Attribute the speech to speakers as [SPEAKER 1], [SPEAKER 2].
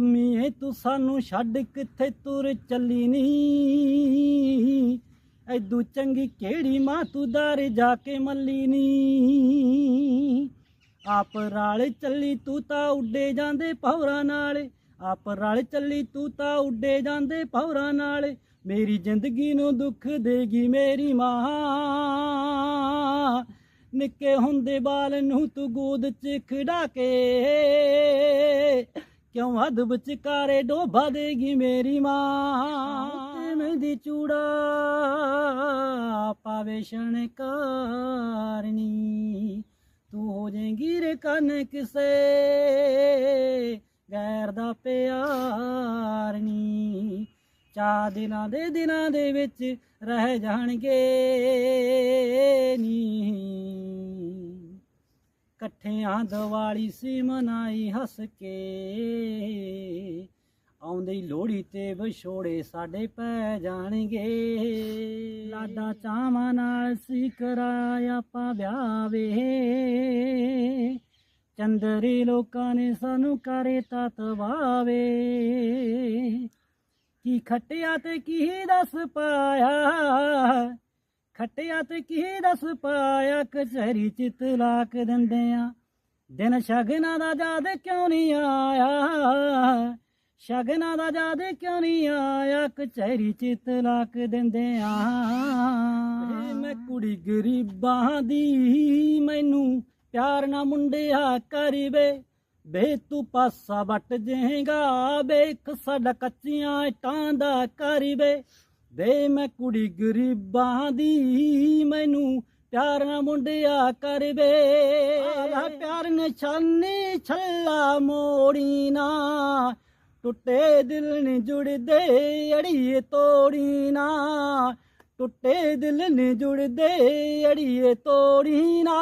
[SPEAKER 1] ਅੰਮੀਏ ਤੂੰ ਸਾਨੂੰ ਛੱਡ ਕਿੱਥੇ ਤੁਰ ਚੱਲੀ ਨੀ? ਐਦੂ ਚੰਗੀ ਕਿਹੜੀ ਮਾਂ ਤੂੰ ਦਰ ਜਾ ਕੇ ਮੱਲੀ ਨੀ? ਆਪ ਰਾਲ ਚੱਲੀ ਤੂੰ ਤਾਂ ਉੱਡੇ ਜਾਂਦੇ ਪੌਰਾਂ ਨਾਲ। ਆਪ ਰਾਲ ਚੱਲੀ ਤੂੰ ਤਾਂ ਉੱਡੇ ਜਾਂਦੇ ਪੌਰਾਂ ਨਾਲ। ਮੇਰੀ ਜ਼ਿੰਦਗੀ ਨੂੰ ਦੁੱਖ ਦੇਗੀ ਮੇਰੀ ਮਾਂ। ਨਿੱਕੇ ਹੁੰਦੇ ਬਾਲ ਨੂੰ ਤੂੰ ਗੋਦ 'ਚ ਖਿਡਾ ਕੇ ਕਿਉਂ ਹੱਦ ਵਿਚਕਾਰੇ ਡੋਬਾ ਦੇਗੀ ਮੇਰੀ ਮਾਂ? ਤੇ ਮਹਿੰਦੀ ਚੂੜਾ ਪਾਵੇ ਸ਼ਣਕਾਰਨੀ ਤੂੰ ਹੋ ਜਾਏਗੀ ਰੇ ਕੰਨ ਕਿਸੇ ਗੈਰ ਦਾ ਪਿਆਰਨੀ ਚਾ ਦਿਨਾਂ ਦੇ ਦਿਨਾਂ ਦੇ ਵਿੱਚ ਰਹਿ ਜਾਣਗੇ। ਇਕੱਠਿਆਂ ਦੀਵਾਲੀ ਸੀ ਮਨਾਈ ਹੱਸ ਕੇ। ਆਉਂਦੀ ਲੋਹੜੀ ਤੇ ਵਿਛੋੜੇ ਸਾਡੇ ਪੈ ਜਾਣਗੇ। ਲਾਡਾ ਚਾਵਾਂ ਨਾਲ ਸੀ ਕਰਾਇਆ ਆਪਾਂ ਵਿਆਹ ਵੇ ਚੰਦਰੀ ਲੋਕਾਂ ਨੇ ਸਾਨੂੰ ਕਰੇ ਤਤਵਾਵੇ ਕੀ ਖੱਟਿਆ ਤੇ ਕੀ ਦੱਸ ਪਾਇਆ? ਖੱਟਿਆ ਤੇ ਕੀ ਦੱਸ ਪਾਇਆ, ਕਚਹਿਰੀ ਚ ਤਲਾਕ ਦਿੰਦੇ ਆ ਦਿਨ ਸ਼ਗਨਾਂ ਦਾ ਯਾਦ ਕਿਉਂ ਨਹੀਂ ਆਇਆ? ਸ਼ਗਨਾਂ ਦਾ ਯਾਦ ਕਿਉਂ ਨਹੀਂ ਆਇਆ? ਕਚਹਿਰੀ ਚ ਤਲਾਕ ਦਿੰਦੇ ਆ ਮੈਂ ਕੁੜੀ ਗਰੀਬਾਂ ਦੀ, ਮੈਨੂੰ ਪਿਆਰ ਨਾ ਮੁੰਡਿਆ ਕਰੀਵੇ। ਬੇ ਤੂੰ ਪਾਸਾ ਵੱਟ ਜੇਗਾ, ਵੇਖ ਸਾਡਾ ਕੱਚੀਆਂ ਇੱਟਾਂ ਦਾ ਕਰੀਵੇ। ਦੇ ਮੈਂ ਕੁੜੀ ਗਰੀਬਾਂ ਦੀ, ਮੈਨੂੰ ਪਿਆਰ ਨਾ ਮੁੰਡਿਆ ਕਰਵੇ ਆਲਾ ਪਿਆਰ ਨਿਸ਼ਾਨੀ ਛੱਲਾ ਮੋੜੀ ਨਾ, ਟੁੱਟੇ ਦਿਲ ਨੀ ਜੁੜਦੇ, ਅੜੀਏ ਤੋੜੀ ਨਾ। ਟੁੱਟੇ ਦਿਲ ਨੀ ਜੁੜਦੇ, ਅੜੀਏ ਤੋੜੀ ਨਾ।